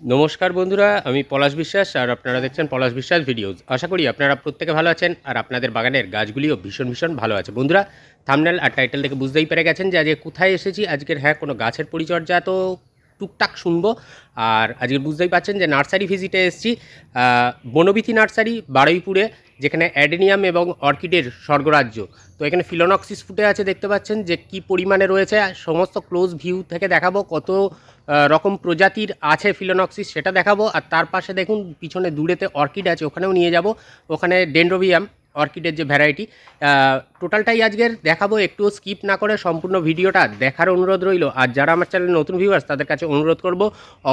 নমস্কার বন্ধুরা, আমি পলাশ বিশ্বাস আর আপনারা দেখছেন পলাশ বিশ্বাস ভিডিওজ। আশা করি আপনারা প্রত্যেকে ভালো আছেন আর আপনাদের বাগানের গাছগুলিও ভীষণ ভীষণ ভালো আছে। বন্ধুরা থামনেল আর টাইটেল থেকে বুঝতেই পেরে গেছেন যে আজকে কোথায় এসেছি। আজকের হ্যাঁ কোনো গাছের পরিচর্যা তো টুকটাক শুনব। আর আজকে বুঝতেই পারছেন যে নার্সারি ভিজিটে এসেছি বনবিথি নার্সারি, বারুইপুরে, যেখানে অ্যাডেনিয়াম এবং অর্কিডের স্বর্গরাজ্য। তো এখানে ফিলোনক্সিস ফুটে আছে, দেখতে পাচ্ছেন যে কি পরিমাণে রয়েছে। সমস্ত ক্লোজ ভিউ থেকে দেখাবো কত রকম প্রজাতির আছে ফিলোনক্সিস, সেটা দেখাবো। আর তার পাশে দেখুন, পিছনে দূরেতে অর্কিড আছে, ওখানেও নিয়ে যাব। ওখানে ডেন্ড্রোবিয়াম অর্কিডের যে ভ্যারাইটি। টোটালটাই আজকের দেখাবো একটু স্কিপ না করে সম্পূর্ণ ভিডিওটা দেখার অনুরোধ রইল। আর যারা আমার চ্যানেল নতুন ভিউয়ার্স তাদের কাছে অনুরোধ করব,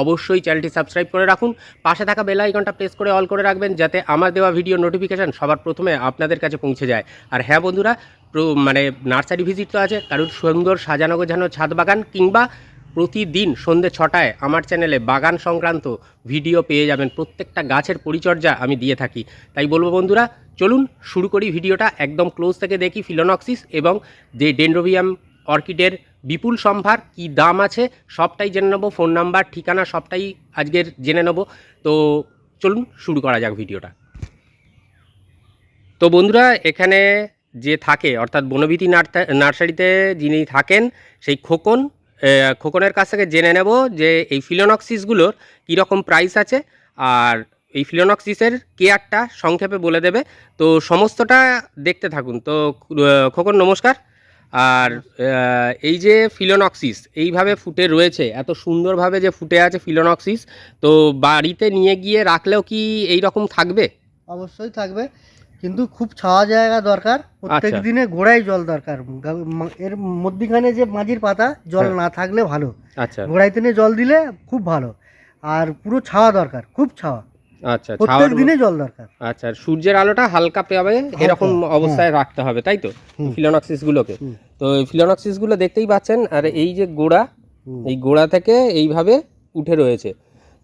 অবশ্যই চ্যানেলটি সাবস্ক্রাইব করে রাখুন। পাশে থাকা বেল আইকনটা প্রেস করে অল করে রাখবেন, যাতে আমার দেওয়া ভিডিও নোটিফিকেশান সবার প্রথমে আপনাদের কাছে পৌঁছে যায়। আর হ্যাঁ বন্ধুরা মানে নার্সারি ভিজিট তো আছে, কারোর সুন্দর সাজানো গোছানো ছাদ বাগান কিংবা প্রতিদিন সন্ধ্যে ছটায় আমার চ্যানেলে বাগান সংক্রান্ত ভিডিও পেয়ে যাবেন। প্রত্যেকটা গাছের পরিচর্যা আমি দিয়ে থাকি। তাই বলব বন্ধুরা, চলুন শুরু করি ভিডিওটা। একদম ক্লোজ থেকে দেখি ফিলোনক্সিস এবং যে ডেন্ড্রোভিয়াম অর্কিডের বিপুল সম্ভার, কি দাম আছে, সবটাই জেনে নেব। ফোন নাম্বার, ঠিকানা সবটাই আজকের জেনে নেব। তো চলুন শুরু করা যাক ভিডিওটা। তো বন্ধুরা, এখানে যে থাকে, অর্থাৎ বনবিতি নার্সারিতে যিনি থাকেন, সেই খোকন খোকনের কাছ থেকে জেনে নেব যে এই ফিলোনক্সিসগুলোর কীরকম প্রাইস আছে আর এই ফিলোনক্সিসের কেয়ারটা সংক্ষেপে বলে দেবে। তো সমস্তটা দেখতে থাকুন। তো খোকন নমস্কার। আর এই যে ফিলোনক্সিস এইভাবে ফুটে রয়েছে, এত সুন্দরভাবে যে ফুটে আছে ফিলোনক্সিস, তো বাড়িতে নিয়ে গিয়ে রাখলেও কি এই রকম থাকবে? অবশ্যই থাকবে। কিন্তু খুব ছাওয়া জায়গা দরকার। প্রত্যেক আচ্ছা। দিনে গোড়ায় জল দরকার। এর মধ্যিখানে যে মাঝির পাতা জল হ্যাঁ। না থাকলে ভালো। আচ্ছা। গোড়ায় দিনে জল দিলে খুব ভালো। আর পুরো ছাওয়া দরকার খুব ছাওয়া। আচ্ছা প্রত্যেক দিনে জল দরকার। আচ্ছা সূর্যের আলোটা হালকা পাবে এরকম অবস্থায় রাখতে হবে তাই তো। ফিলোনক্সিস গুলোকে তো ফিলোনক্সিসগুলো দেখতেই পাচ্ছেন আর এই যে গোড়া এই গোড়া থেকে এইভাবে উঠে রয়েছে।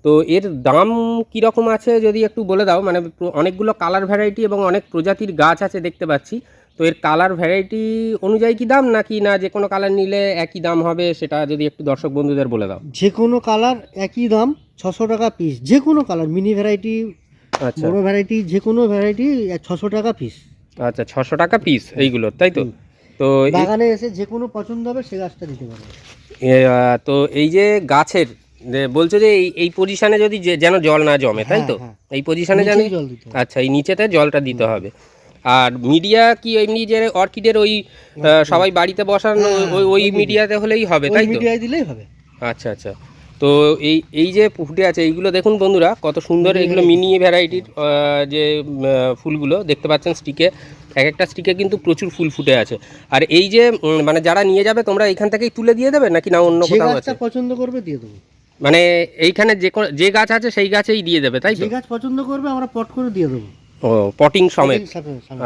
তো এর দাম কি রকম আছে যদি একটু বলে দাও? মানে অনেকগুলো কালার ভ্যারাইটি এবং অনেক প্রজাতির গাছ আছে দেখতে পাচ্ছি। তো এর কালার ভ্যারাইটি অনুযায়ী কি দাম নাকি না যে কোনো কালার নিলে একই দাম হবে সেটা যদি একটু দর্শক বন্ধুদের বলে দাও। যে কোনো কালার একই দাম ছশো টাকা পিস যে কোনো কালার মিনি ভ্যারাইটি আচ্ছা। বড় ভ্যারাইটি যে কোনো ভ্যারাইটি ছশো টাকা পিস আচ্ছা ছশো টাকা পিস এইগুলোর তাই তো? তো বাগানে এসে যে কোনো পছন্দ হবে সে গাছটা দিতে পারবে। তো এই যে গাছের বলছো যে এই এই পজিশনে যদি যেন জল না জমে তাই তো? হ্যাঁ, এই পজিশনে যেন আচ্ছা এই নিচেতে জলটা দিতে হবে। আর মিডিয়া কি এমনি যে অর্কিডের ওই সবাই বাড়িতে বসানো হ্যাঁ, ওই- ওই মিডিয়াতে হলেই হবে তাই তো? মিডিয়ায় দিলেই হবে। আচ্ছা আচ্ছা। তো এই এই যে ফুটে আছে এইগুলো দেখুন বন্ধুরা কত সুন্দর এগুলো মিনি ভ্যারাইটির যে ফুলগুলো দেখতে পাচ্ছেন স্টিকে এক একটা স্টিকে কিন্তু প্রচুর ফুল ফুটে আছে। আর এই যে মানে যারা নিয়ে যাবে তোমরা এখান থেকেই তুলে দিয়ে দেবে নাকি না অন্য কোথাও আছে? পছন্দ করবে দিয়ে দেবো। মানে এইখানে যে যে গাছ আছে সেই গাছেই দিয়ে দেবে তাই যে গাছ পছন্দ করবে আমরা পট করে দিয়ে দেবো। ও পটিং সমেত।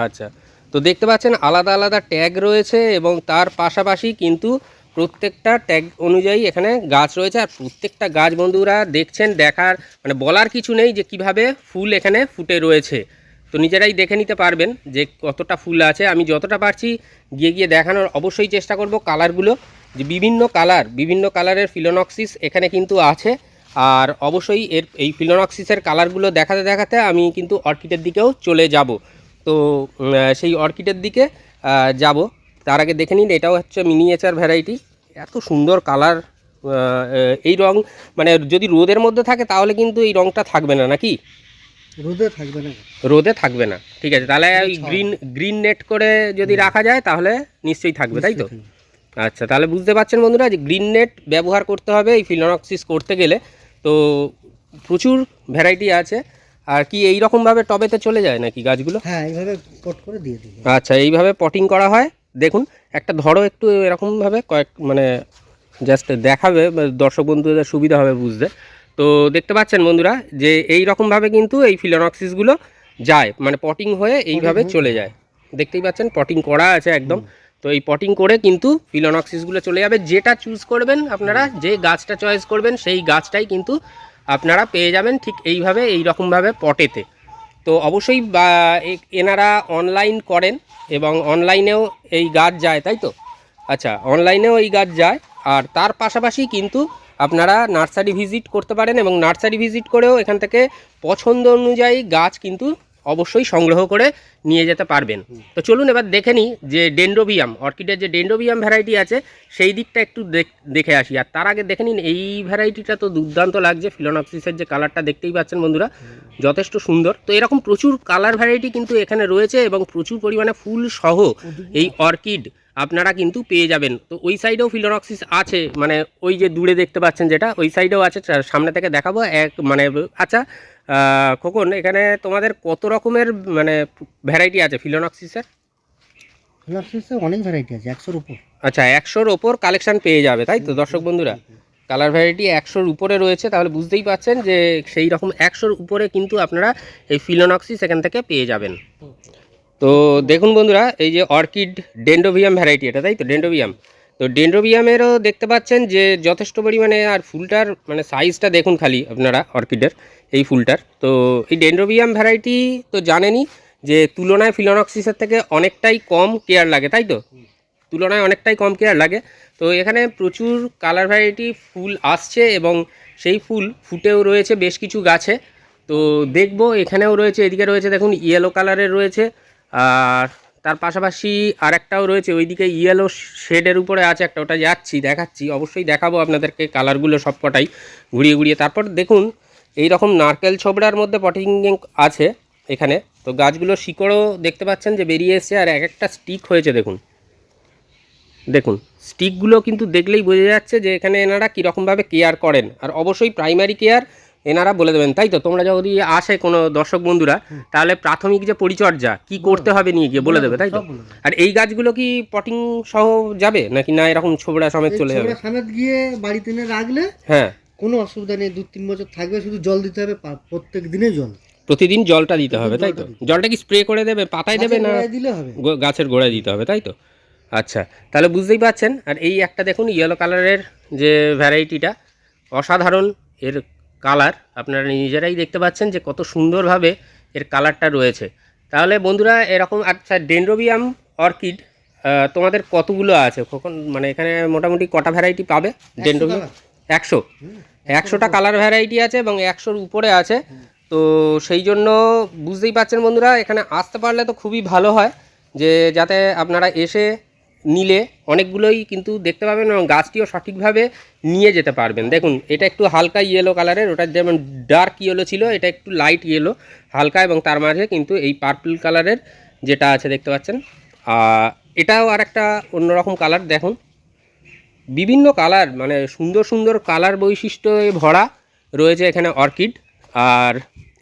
আচ্ছা। তো দেখতে পাচ্ছেন আলাদা আলাদা ট্যাগ রয়েছে এবং তার পাশাপাশি কিন্তু প্রত্যেকটা ট্যাগ অনুযায়ী এখানে গাছ রয়েছে। আর প্রত্যেকটা গাছ বন্ধুরা দেখছেন দেখার মানে বলার কিছু নেই যে কীভাবে ফুল এখানে ফুটে রয়েছে। তো নিজেরাই দেখে নিতে পারবেন যে কতটা ফুল আছে। আমি যতটা পারছি গিয়ে গিয়ে দেখানোর অবশ্যই চেষ্টা করব। কালারগুলো যে বিভিন্ন কালার বিভিন্ন কালারের ফিলোনক্সিস এখানে কিন্তু আছে। আর অবশ্যই এর এই ফিলোনক্সিসের কালারগুলো দেখাতে দেখাতে আমি কিন্তু অর্কিডের দিকেও চলে যাব। তো সেই অর্কিডের দিকে যাব। তার আগে দেখে নিন এটাও হচ্ছে মিনিয়েচার ভ্যারাইটি এত সুন্দর কালার এই রং মানে যদি রোদের মধ্যে থাকে তাহলে কিন্তু এই রংটা থাকবে না নাকি? রোদে থাকবে না। রোদে থাকবে না। ঠিক আছে তাহলে ওই গ্রিন গ্রিন নেট করে যদি রাখা যায় তাহলে নিশ্চয়ই থাকবে তাই তো? আচ্ছা তাহলে বুঝতে পারছেন বন্ধুরা যে গ্রিন নেট ব্যবহার করতে হবে এই ফিলোনক্সিস করতে গেলে। তো প্রচুর ভ্যারাইটি আছে। আর কি এই রকমভাবে টবেতে চলে যায় নাকি গাছগুলো? হ্যাঁ এইভাবে পট করে দিয়ে দেবো আচ্ছা এইভাবে পটিং করা হয়। দেখুন একটা ধরো একটু এরকমভাবে কয়েক মানে জাস্ট দেখাবে দর্শক বন্ধুদের সুবিধা হবে বুঝতে। তো দেখতে পাচ্ছেন বন্ধুরা যে এই রকমভাবে কিন্তু এই ফিলোনক্সিসগুলো যায়। মানে পটিং হয়ে এইভাবে চলে যায়। দেখতেই পাচ্ছেন পটিং করা আছে একদম। তো এই পটিং করে কিন্তু ফিলোনক্সিসগুলো চলে যাবে। যেটা চুজ করবেন আপনারা, যে গাছটা চয়েস করবেন, সেই গাছটাই কিন্তু আপনারা পেয়ে যাবেন ঠিক এইভাবে এই রকমভাবে পটেতে তো অবশ্যই এনারা অনলাইন করেন এবং অনলাইনেও এই গাছ যায়, তাই তো? আচ্ছা অনলাইনেও এই গাছ যায়, আর তার পাশাপাশি কিন্তু আপনারা নার্সারি ভিজিট করতে পারেন এবং নার্সারি ভিজিট করেও এখান থেকে পছন্দ অনুযায়ী গাছ কিন্তু অবশ্যই সংগ্রহ করে নিয়ে যেতে পারবেন। তো চলুন এবার দেখে নিই যে ডেন্ডোবিয়াম অর্কিডের যে ডেন্ডোবিয়াম ভ্যারাইটি আছে সেই দিকটা একটু দেখ- আসি। আর তার আগে দেখে নিন এই ভ্যারাইটিটা তো দুর্দান্ত লাগছে। ফিলোনক্সিসের যে কালারটা দেখতেই পাচ্ছেন বন্ধুরা যথেষ্ট সুন্দর। তো এরকম প্রচুর কালার ভ্যারাইটি কিন্তু এখানে রয়েছে এবং প্রচুর পরিমাণে ফুল সহ এই অর্কিড আপনারা কিন্তু পেয়ে যাবেন। তো ওই সাইডেও ফিলোনক্সিস আছে মানে ওই যে দূরে দেখতে পাচ্ছেন যেটা ওই সাইডেও আছে। সামনে থেকে দেখাবো এক মানে আচ্ছা খোকন এখানে তোমাদের কত রকমের মানে ভ্যারাইটি আছে ফিলোনক্সিসের? ফ্লাক্সিসে অনেক ভ্যারাইটি আছে একশোর উপর। আচ্ছা একশোর ওপর কালেকশন পেয়ে যাবে তাই তো দর্শক বন্ধুরা? কালার ভ্যারাইটি একশোর উপরে রয়েছে তাহলে বুঝতেই পাচ্ছেন যে সেই রকম একশোর উপরে কিন্তু আপনারা এই ফিলোনক্সিস এখান থেকে পেয়ে যাবেন। তো দেখুন বন্ধুরা এই যে অর্কিড ডেন্ডোভিয়াম ভ্যারাইটি এটা তাই তো ডেন্ডোভিয়াম। তো ডেন্ড্রোবিয়ামেরও দেখতে পাচ্ছেন যে যথেষ্ট পরিমাণে আর ফুলটার মানে সাইজটা দেখুন খালি আপনারা অর্কিডের, এই ফুলটার। তো এই ডেন্ড্রোবিয়াম ভ্যারাইটি তো জানেনই যে তুলনায় ফিলোনক্সিসের থেকে অনেকটাই কম কেয়ার লাগে, তাই তো? তুলনায় অনেকটাই কম কেয়ার লাগে। তো এখানে প্রচুর কালার ভ্যারাইটি ফুল আসছে এবং সেই ফুল ফুটেও রয়েছে বেশ কিছু গাছে। তো দেখব, এখানেও রয়েছে, এদিকে রয়েছে দেখুন ইয়েলো কালারের রয়েছে। আর তার পাশাপাশি আরেকটাও রয়েছে, ওইদিকে ইয়েলো শেডের উপরে আছে একটা, ওটা যাচ্ছি, দেখাচ্ছি, অবশ্যই দেখাবো আপনাদেরকে কালারগুলো সব কটাই ঘুরিয়ে ঘুরিয়ে। তারপর দেখুন এই রকম নারকেল ছোবড়ার মধ্যে পটিং আছে এখানে, তো গাছগুলো শিকড়ও দেখতে পাচ্ছেন যে বেরিয়ে এসছে, আর এক একটা স্টিক হয়েছে, দেখুন। দেখুন স্টিকগুলো কিন্তু দেখলেই বোঝা যাচ্ছে যে এখানে এনারা কীরকমভাবে কেয়ার করেন, আর অবশ্যই প্রাইমারি কেয়ার এনারা বলে দেবেন তাই তো? তোমরা যদি আসে কোনো দর্শক বন্ধুরা তাহলে প্রাথমিক যে পরিচর্যা কি করতে হবে নিয়ে গিয়ে বলে দেবে তাই তো। আর এই গাছগুলো কি পটিং সহ যাবে? নাকি না এরকম ছোবড়া সমেত চলে যাবে? সামেত গিয়ে বাড়িতে এনে রাখলে হ্যাঁ। কোনো অসুবিধা নেই দু তিন বছর থাকবে শুধু জল দিতে হবে প্রত্যেক দিনে জল। প্রতিদিন জলটা দিতে হবে তাই তো? জলটা কি স্প্রে করে দেবে পাতায় দেবে না দিলে হবে। গাছের গোড়ায় দিতে হবে তাই তো? আচ্ছা তাহলে বুঝতেই পাচ্ছেন আর এই একটা দেখুন ইয়েলো কালারের যে ভ্যারাইটিটা অসাধারণ এর কালার আপনারা নিজেরাই দেখতে পাচ্ছেন যে কত সুন্দরভাবে এর কালারটা রয়েছে। তাহলে বন্ধুরা এরকম আচ্ছা ডেন্ড্রোবিয়াম অর্কিড তোমাদের কতগুলো আছে? কখন মানে এখানে মোটামুটি কটা ভ্যারাইটি পাবে ডেন্ড্রোবিয়াম একশো। একশোটা কালার ভ্যারাইটি আছে এবং একশোর উপরে আছে। তো সেই জন্য বুঝতেই পাচ্ছেন বন্ধুরা এখানে আসতে পারলে তো খুবই ভালো হয় যে যাতে আপনারা এসে নিলে অনেকগুলোই কিন্তু দেখতে পাবেন এবং গাছটিও সঠিকভাবে নিয়ে যেতে পারবেন। দেখুন, এটা একটু হালকা ইয়েলো কালারের ওটা যেমন ডার্ক ইয়েলো ছিল, এটা একটু লাইট ইয়েলো হালকা এবং তার মাঝে কিন্তু এই পার্পল কালারের যেটা আছে দেখতে পাচ্ছেন। এটাও আর একটা অন্যরকম কালার দেখুন। বিভিন্ন কালার মানে সুন্দর সুন্দর কালার বৈশিষ্ট্যে ভরা রয়েছে এখানে অর্কিড আর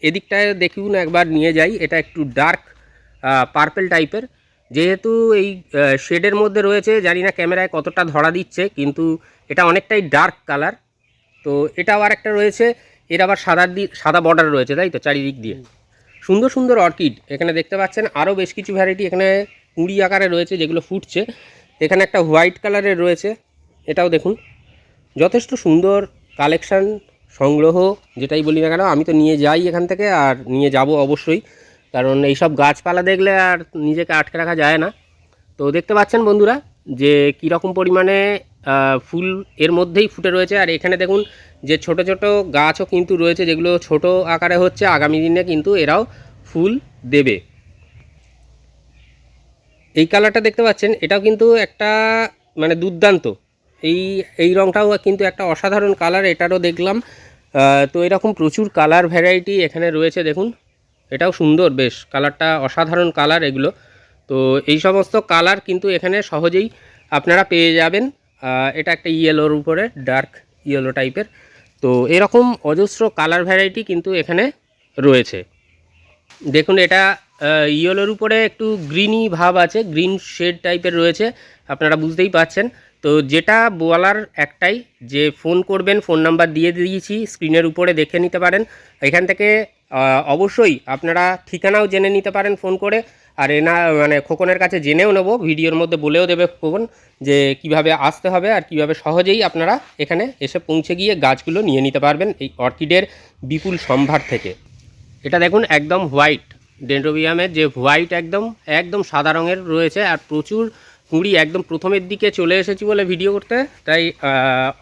এদিকটায় দেখুন একবার নিয়ে যাই, এটা একটু ডার্ক পার্পেল টাইপের যেহেতু এই শেডের মধ্যে রয়েছে, জানি না ক্যামেরায় কতটা ধরা দিচ্ছে, কিন্তু এটা অনেকটাই ডার্ক কালার তো এটাও আর একটা রয়েছে, এর আবার সাদা দি, সাদা বর্ডার রয়েছে, তাই তো, চারিদিক দিয়ে। সুন্দর সুন্দর অর্কিড এখানে দেখতে পাচ্ছেন আরও বেশ কিছু ভ্যারাইটি এখানে কুড়ি আকারে রয়েছে, যেগুলো ফুটছে। এখানে একটা হোয়াইট কালারের রয়েছে, এটাও দেখুন। যথেষ্ট সুন্দর কালেকশান সংগ্রহ, যেটাই বলি না কেন, আমি তো নিয়ে যাই এখান থেকে, আর নিয়ে যাব অবশ্যই। কারণ এইসব গাছপালা দেখলে আর নিজেকে আটকে রাখা যায় না। তো দেখতে পাচ্ছেন বন্ধুরা যে কীরকম পরিমাণে ফুল এর মধ্যেই ফুটে রয়েছে। আর এখানে দেখুন যে ছোট ছোট গাছও কিন্তু রয়েছে, যেগুলো ছোট আকারে হচ্ছে। আগামী দিনে কিন্তু এরাও ফুল দেবে। এই কালারটা দেখতে পাচ্ছেন, এটাও কিন্তু একটা মানে দুর্দান্ত। এই এই রঙটাও কিন্তু একটা অসাধারণ কালার, এটারও দেখলাম। তো এরকম প্রচুর কালার ভ্যারাইটি এখানে রয়েছে, দেখুন। এটাও সুন্দর বেশ, কালারটা অসাধারণ কালার এগুলো। তো এই সমস্ত কালার কিন্তু এখানে সহজেই আপনারা পেয়ে যাবেন। এটা একটা ইয়েলোর উপরে, ডার্ক ইয়েলো টাইপের। তো এরকম অজস্র কালার ভ্যারাইটি কিন্তু এখানে রয়েছে। দেখুন, এটা ইয়েলোর উপরে একটু গ্রিনি ভাব আছে, গ্রিন শেড টাইপের রয়েছে, আপনারা বুঝতেই পাচ্ছেন তো যেটা বলার একটাই, যে ফোন করবেন, ফোন নাম্বার দিয়ে দিয়েছি, স্ক্রিনের উপরে দেখে নিতে পারেন। এখান থেকে অবশ্যই আপনারা ঠিকানাও জেনে নিতে পারেন ফোন করে। আর এনা মানে খোকনের কাছে জেনেও নেব, ভিডিওর মধ্যে বলেও দেবে খোকন যে কীভাবে আসতে হবে আর কীভাবে সহজেই আপনারা এখানে এসে পৌঁছে গিয়ে গাছগুলো নিয়ে নিতে পারবেন এই অর্কিডের বিপুল সম্ভার থেকে। এটা দেখুন একদম হোয়াইট ডেন্ড্রোবিয়ামের যে হোয়াইট একদম একদম সাদা রঙের রয়েছে আর প্রচুর কুড়ি একদম প্রথমের দিকে চলে এসেছি বলে ভিডিও করতে, তাই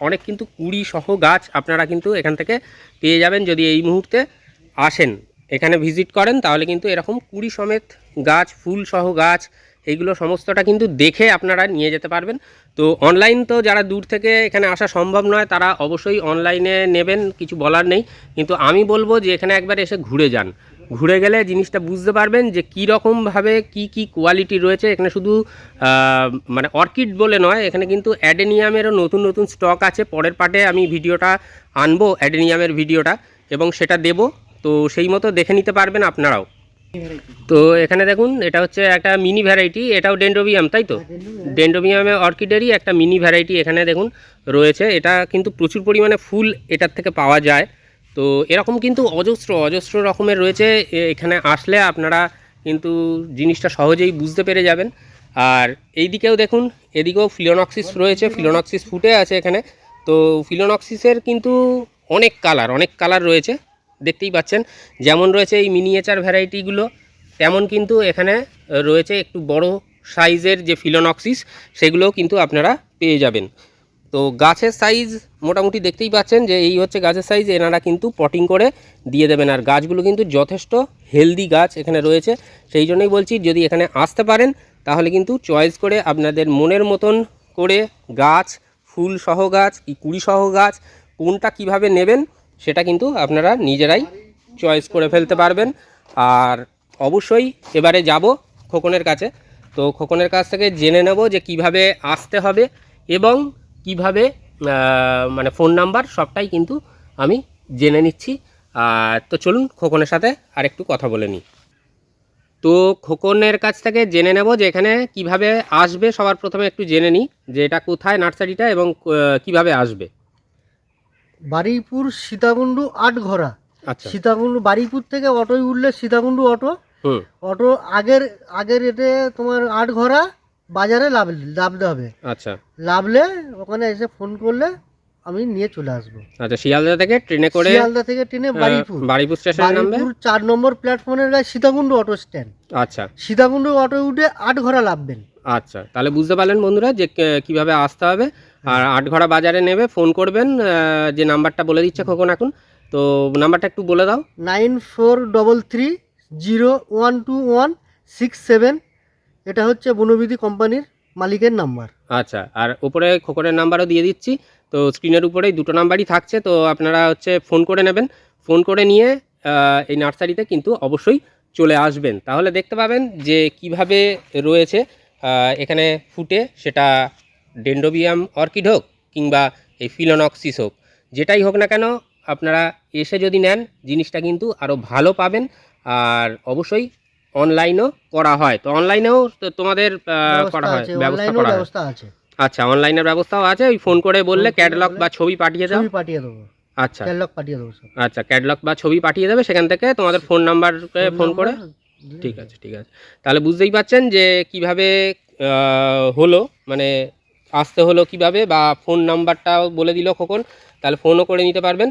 অনেক কিন্তু কুড়ি সহ গাছ আপনারা কিন্তু এখান থেকে পেয়ে যাবেন যদি এই মুহূর্তে। আসেন, এখানে ভিজিট করেন, তাহলে কিন্তু এরকম কুড়ি সমেত গাছ, ফুল সহ গাছ এইগুলো সমস্তটা কিন্তু দেখে আপনারা নিয়ে যেতে পারবেন। তো অনলাইন তো যারা দূর থেকে এখানে আসা সম্ভব নয়, তারা অবশ্যই অনলাইনে নেবেন, কিছু বলার নেই। কিন্তু আমি বলব যে এখানে একবার এসে ঘুরে যান। ঘুরে গেলে জিনিসটা বুঝতে পারবেন যে কী রকমভাবে কি কি কোয়ালিটি রয়েছে। এখানে শুধু মানে অর্কিড বলে নয়, এখানে কিন্তু অ্যাডেনিয়ামেরও নতুন নতুন স্টক আছে। পরের পার্টে আমি ভিডিওটা আনব, অ্যাডেনিয়ামের ভিডিওটা, এবং সেটা দেব। তো সেই মতো দেখে নিতে পারবেন আপনারাও। তো এখানে দেখুন, এটা হচ্ছে একটা মিনি ভ্যারাইটি এটাও ডেন্ড্রোবিয়াম তাই তো? ডেন্ড্রোবিয়ামে অর্কিডেরই একটা মিনি ভ্যারাইটি এখানে দেখুন রয়েছে। এটা কিন্তু প্রচুর পরিমাণে ফুল এটার থেকে পাওয়া যায়। তো এরকম কিন্তু অজস্র অজস্র রকমের রয়েছে। এখানে আসলে আপনারা কিন্তু জিনিসটা সহজেই বুঝতে পেরে যাবেন। আর এই দিকেও দেখুন, এদিকেও ফিলোনক্সিস রয়েছে। ফিলোনক্সিস ফুটে আছে এখানে। তো ফিলোনক্সিসের কিন্তু অনেক কালার অনেক কালার রয়েছে। দেখতেই পাচ্ছেন। যেমন রয়েছে এই মিনিয়েচার ভ্যারাইটিগুলো তেমন কিন্তু এখানে রয়েছে একটু বড় সাইজের যে ফিলোনক্সিস সেগুলোও কিন্তু আপনারা পেয়ে যাবেন। তো গাছের সাইজ মোটামুটি দেখতেই পাচ্ছেন যে এই হচ্ছে গাছের সাইজ এনারা কিন্তু পটিং করে দিয়ে দেবেন। আর গাছগুলো কিন্তু যথেষ্ট হেলদি গাছ এখানে রয়েছে। সেই জন্যই বলছি, যদি এখানে আসতে পারেন, তাহলে কিন্তু চয়েস করে আপনাদের মনের মতন করে গাছ ফুল সহ গাছ কি কুড়ি সহ গাছ, কোনটা কীভাবে নেবেন সেটা কিন্তু আপনারা নিজেরাই চয়েস করে ফেলতে পারবেন। আর অবশ্যই এবারে যাব খোকনের কাছে। তো খোকনের কাছ থেকে জেনে নেব যে কীভাবে আসতে হবে এবং কীভাবে মানে ফোন নাম্বার সবটাই কিন্তু আমি জেনে নিচ্ছি। আর তো চলুন খোকনের সাথে আর একটু কথা বলে নিই। তো খোকনের কাছ থেকে জেনে নেব যে এখানে কীভাবে আসবে সবার প্রথমে একটু জেনে নিই যে এটা কোথায় নার্সারিটা এবং কীভাবে আসবে। বারুইপুর সীতাকুণ্ডু আটঘরা আচ্ছা। সীতাকুণ্ডু বারুইপুর থেকে অটোয় উঠলে সীতাকুণ্ডু অটো। অটো আগের আগের রেটে তোমার আটঘরা বাজারে লাভ লাভতে হবে। আচ্ছা। লাভলে ওখানে এসে ফোন করলে আমি নিয়ে চলে আসব। আচ্ছা শিয়ালদা থেকে ট্রেনে করে শিয়ালদা থেকে ট্রেনে আহ, বারুইপুর বারুইপুর স্টেশনে নামবে? চার নম্বর প্ল্যাটফর্মের গায়ে সীতাকুণ্ডু অটো স্ট্যান্ড। আচ্ছা। সীতাকুণ্ডু অটো উঠে আটঘরা লাভবেন। আচ্ছা তাহলে বুঝতে পারলেন বন্ধুরা যে কীভাবে আসতে হবে। আর আটঘরা বাজারে নেবে ফোন করবেন যে নাম্বারটা বলে দিচ্ছে খোকন এখন। তো নাম্বারটা একটু বলে দাও। Nine four double three zero one two one six seven. এটা হচ্ছে বনবিধি কোম্পানির মালিকের নাম্বার। আচ্ছা আর উপরে খোকনের নাম্বারও দিয়ে দিচ্ছি। তো স্ক্রিনের উপরেই দুটো নাম্বারই থাকছে তো আপনারা হচ্ছে ফোন করে নেবেন। ফোন করে নিয়ে এই নার্সারিতে কিন্তু অবশ্যই চলে আসবেন। তাহলে দেখতে পাবেন যে কীভাবে রয়েছে। এখানে ফুটে সেটা ডেন্ডোবিয়াম অর্কিড হোক কিংবা এই ফিলোনক্সিস হোক যেটাই হোক না কেন আপনারা এসে যদি নেন জিনিসটা কিন্তু আরও ভালো পাবেন। আর অবশ্যই অনলাইনও করা হয়। তো অনলাইনেও তো তোমাদের করা হয় ব্যবস্থা করা হয়। আছে। আচ্ছা অনলাইনের ব্যবস্থাও আছে ওই ফোন করে বললে ক্যাটালগ বা ছবি পাঠিয়ে দাও। ছবি পাঠিয়ে দেবো। আচ্ছা। ক্যাটলগ পাঠিয়ে দেবো আচ্ছা ক্যাটালগ বা ছবি পাঠিয়ে দেবে সেখান থেকে তোমাদের ফোন নাম্বারকে ফোন করে। ঠিক আছে ঠিক আছে। তাহলে বুঝতেই পাচ্ছেন যে কীভাবে হলো মানে আসতে হলো কীভাবে বা ফোন নাম্বারটাও বলে দিল খোকন, তাহলে ফোনও করে নিতে পারবেন।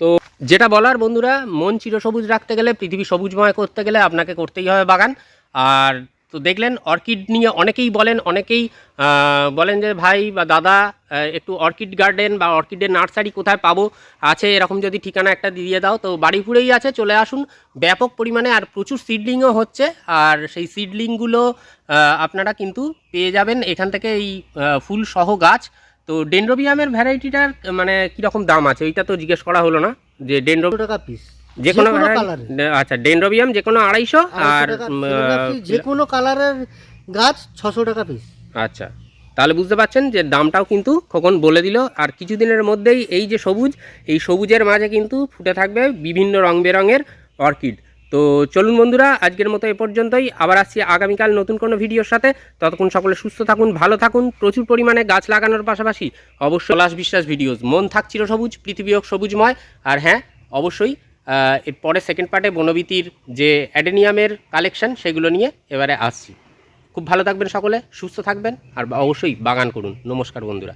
তো যেটা বলার বন্ধুরা, মন চিরসবুজ রাখতে গেলে, পৃথিবী সবুজময় করতে গেলে আপনাকে করতেই হবে বাগান। আর তো দেখলেন অর্কিড নিয়ে অনেকেই বলেন অনেকেই বলেন যে, ভাই বা দাদা একটু অর্কিড গার্ডেন বা অর্কিডের নার্সারি কোথায় পাবো? আছে এরকম যদি ঠিকানা একটা দিয়ে দাও। তো বাড়িপুরেই আছে, চলে আসুন। ব্যাপক পরিমাণে আর প্রচুর সিডলিংও হচ্ছে। আর সেই সিডলিংগুলো আপনারা কিন্তু পেয়ে যাবেন। এখান থেকে এই ফুল সহ গাছ। তো ডেন্ড্রোবিয়ামের ভ্যারাইটিটার মানে কীরকম দাম আছে? এইটা তো জিজ্ঞেস করা হলো না যে ডেন্ড্রো টাকা পিস যে কোনো যে কোনো variety- colour-এর। আচ্ছা ডেন্ড্রোবিয়াম যে কোনো আড়াইশো আর যে কোনো কালারের গাছ ছশো টাকা পিস আচ্ছা তাহলে বুঝতে পারছেন যে দামটাও কিন্তু খোকন বলে দিল। আর কিছুদিনের মধ্যেই এই যে সবুজ এই সবুজের মাঝে কিন্তু ফুটে থাকবে বিভিন্ন রং বেরঙের অর্কিড। তো চলুন বন্ধুরা আজকের মতো এ পর্যন্তই। আবার আসছি আগামীকাল নতুন কোনো ভিডিওর সাথে। ততক্ষণ সকলে সুস্থ থাকুন ভালো থাকুন। প্রচুর পরিমাণে গাছ লাগানোর পাশাপাশি অবশ্যই পলাশ বিশ্বাস ভিডিওস মন থাকছিল সবুজ পৃথিবী হোক সবুজময়। আর হ্যাঁ অবশ্যই আহ, এর পরে সেকেন্ড পার্টে বনবীতির যে অ্যাডেনিয়ামের কালেকশন সেগুলো নিয়ে এবারে আসছি। খুব ভালো থাকবেন সকলে সুস্থ থাকবেন আর অবশ্যই বাগান করুন। নমস্কার বন্ধুরা।